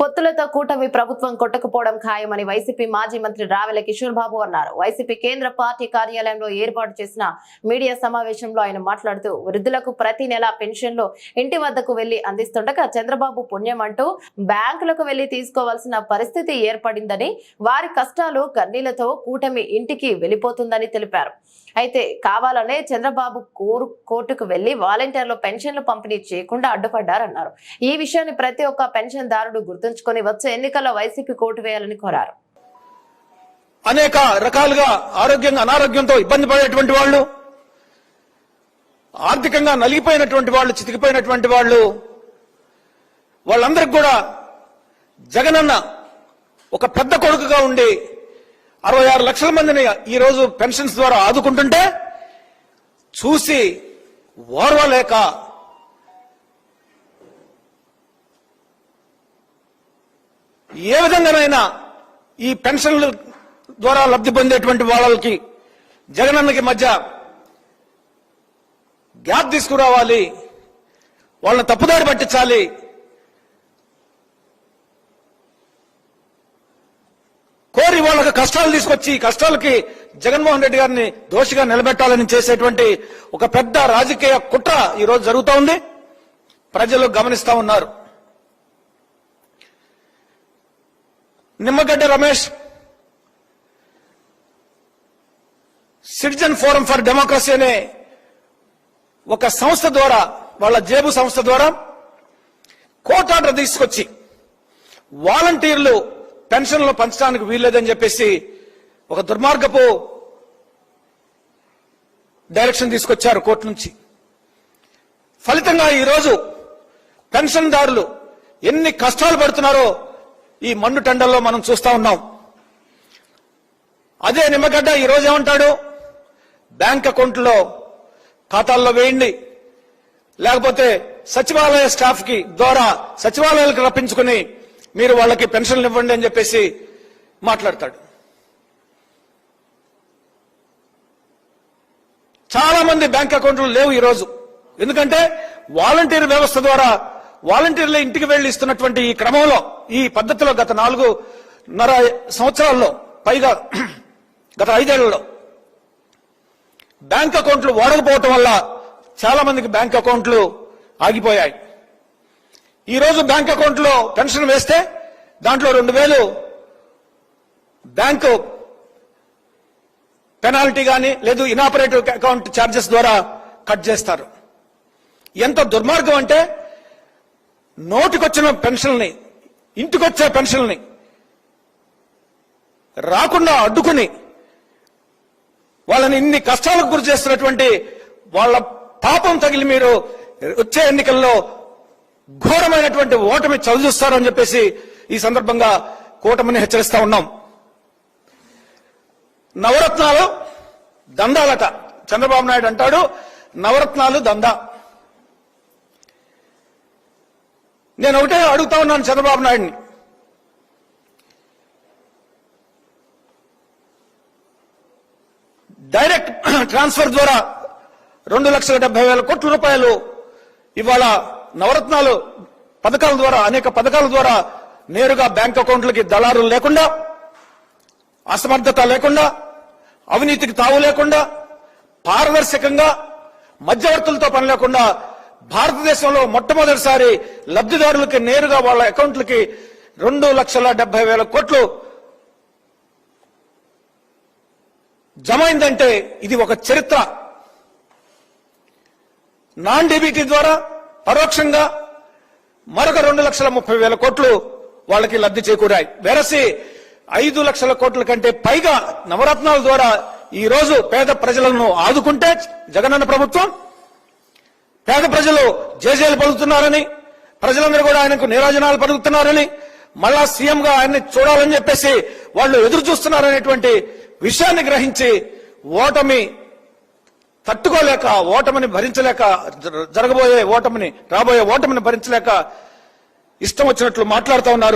పొత్తులతో కూటమి ప్రభుత్వం కొట్టకపోవడం ఖాయమని వైసీపీ మాజీ మంత్రి రావెల కిషోర్ బాబు అన్నారు. వైసీపీ కేంద్ర పార్టీ కార్యాలయంలో ఏర్పాటు చేసిన మీడియా సమావేశంలో ఆయన మాట్లాడుతూ వృద్ధులకు ప్రతి నెల పెన్షన్లు ఇంటి వద్దకు వెళ్ళి అందిస్తుండగా చంద్రబాబు పుణ్యం అంటూ బ్యాంకులకు వెళ్ళి తీసుకోవాల్సిన పరిస్థితి ఏర్పడిందని వారి కష్టాలు కన్నీళ్ళతో కూటమి ఇంటికి వెళ్ళిపోతుందని తెలిపారు. అయితే కావాలనే చంద్రబాబు కోరు కోర్టుకు వెళ్ళి వాలంటీర్లు పెన్షన్లు పంపిణీ చేయకుండా అడ్డుపడ్డారన్నారు. ఈ విషయాన్ని ప్రతి ఒక్క పెన్షన్దారుడు గుర్తుంచుకొని వచ్చే ఎన్నికల్లో వైసీపీ కోటు వేయాలని కోరారు. అనేక రకాలుగా ఆరోగ్యంగా అనారోగ్యంతో ఇబ్బంది పడేటువంటి వాళ్ళు ఆర్థికంగా నలిగిపోయినటువంటి వాళ్ళు చితికిపోయినటువంటి వాళ్ళు వాళ్ళందరికి కూడా జగనన్న ఒక పెద్ద కొడుకుగా ఉండి అరవై ఆరు లక్షల మందిని ఈ రోజు పెన్షన్స్ ద్వారా ఆదుకుంటుంటే చూసి ఓర్వలేక ఏ విధంగానైనా ఈ పెన్షన్ల ద్వారా లబ్ధి పొందేటువంటి వాళ్ళకి జగనన్నకి మధ్య గ్యాప్ తీసుకురావాలి వాళ్ళని తప్పుదారి పట్టించాలి. కోరి వాళ్ళకి కష్టాలు తీసుకొచ్చి ఈ కష్టాలకి జగన్మోహన్ రెడ్డి గారిని దోషిగా నిలబెట్టాలని చేసేటువంటి ఒక పెద్ద రాజకీయ కుట్ర ఈ రోజు జరుగుతూ ఉంది ప్రజలు గమనిస్తా ఉన్నారు. Nimmagadda Ramesh citizen forum for democracy అనే ఒక సంస్థ ద్వారా వాళ్ళ జేబు సంస్థ ద్వారా కోర్టు ఆర్డర్ తీసుకొచ్చి వాలంటీర్లు పెన్షన్లు పంచడానికి వీల్లేదని చెప్పేసి ఒక దుర్మార్గపు డైరెక్షన్ తీసుకొచ్చారు కోర్టు నుంచి. ఫలితంగా ఈరోజు పెన్షన్దారులు ఎన్ని కష్టాలు పడుతున్నారో ఈ మన్ను టెండల్లో మనం చూస్తా ఉన్నాం. అదే నిమ్మగడ్డ ఈరోజు ఏమంటాడు? బ్యాంక్ అకౌంట్లో ఖాతాల్లో వేయండి. లేకపోతే సచివాలయ స్టాఫ్కి ద్వారా సచివాలయాలకు రప్పించుకుని మీరు వాళ్ళకి పెన్షన్లు ఇవ్వండి అని చెప్పేసి మాట్లాడతాడు. చాలా మంది బ్యాంక్ అకౌంట్లు లేవు ఈరోజు. ఎందుకంటే వాలంటీర్ వ్యవస్థ ద్వారా వాలంటీర్ల ఇంటికి వెళ్ళి ఇస్తున్నటువంటి ఈ క్రమంలో ఈ పద్ధతిలో గత నాలుగున్నర సంవత్సరాల్లో పైగా గత ఐదేళ్ళలో బ్యాంక్ అకౌంట్లు వాడకపోవటం వల్ల చాలా మందికి బ్యాంక్ అకౌంట్లు ఆగిపోయాయి. ఈ రోజు బ్యాంక్ అకౌంట్లో పెన్షన్ వేస్తే దాంట్లో రెండు వేలు బ్యాంకు పెనాల్టీ కానీ లేదు ఇనాపరేటివ్ అకౌంట్ ఛార్జెస్ ద్వారా కట్ చేస్తారు. ఎంత దుర్మార్గం అంటే నోటికొచ్చిన పెన్షన్ని ఇంటికొచ్చే పెన్షన్ని రాకుండా అడ్డుకుని వాళ్ళని ఇన్ని కష్టాలకు గురి చేస్తున్నటువంటి వాళ్ళ పాపం తగిలి మీరు వచ్చే ఎన్నికల్లో ఘోరమైనటువంటి ఓటమి చదువుస్తారని చెప్పేసి ఈ సందర్భంగా కూటమిని హెచ్చరిస్తా ఉన్నాం. నవరత్నాలు దందాలట. చంద్రబాబు నాయుడు అంటాడు నవరత్నాలు దందా. నేను ఒకటే అడుగుతా ఉన్నాను చంద్రబాబు నాయుడిని. డైరెక్ట్ ట్రాన్స్ఫర్ ద్వారా రెండు లక్షల డెబ్బై వేల కోట్ల రూపాయలు ఇవాళ నవరత్నాలు పథకాల ద్వారా అనేక పథకాల ద్వారా నేరుగా బ్యాంక్ అకౌంట్లకి దళారులు లేకుండా అసమర్థత లేకుండా అవినీతికి తావు లేకుండా పారదర్శకంగా మధ్యవర్తులతో పని లేకుండా భారతదేశంలో మొట్టమొదటిసారి లబ్ధిదారులకి నేరుగా వాళ్ళ అకౌంట్లకి రెండు లక్షల డెబ్బై వేల కోట్లు జమ అయిందంటే ఇది ఒక చరిత్ర. నాన్ డీబీటీ ద్వారా పరోక్షంగా మరొక రెండు లక్షల ముప్పై వేల కోట్లు వాళ్ళకి లబ్ధి చేకూరాయి. వెరసి ఐదు లక్షల కోట్ల కంటే పైగా నవరత్నాల ద్వారా ఈ రోజు పేద ప్రజలను ఆదుకుంటే జగనన్న ప్రభుత్వం పేద ప్రజలు జేజేలు పలుకుతున్నారని ప్రజలందరూ కూడా ఆయనకు నీరాజనాలు పలుకుతున్నారని మళ్ళా సీఎం గా ఆయన్ని చూడాలని చెప్పేసి వాళ్ళు ఎదురు చూస్తున్నారనేటువంటి విషయాన్ని గ్రహించి ఓటమి తట్టుకోలేక ఓటమిని భరించలేక జరగబోయే ఓటమిని రాబోయే ఓటమిని భరించలేక ఇష్టం వచ్చినట్లు మాట్లాడుతూ ఉన్నారు.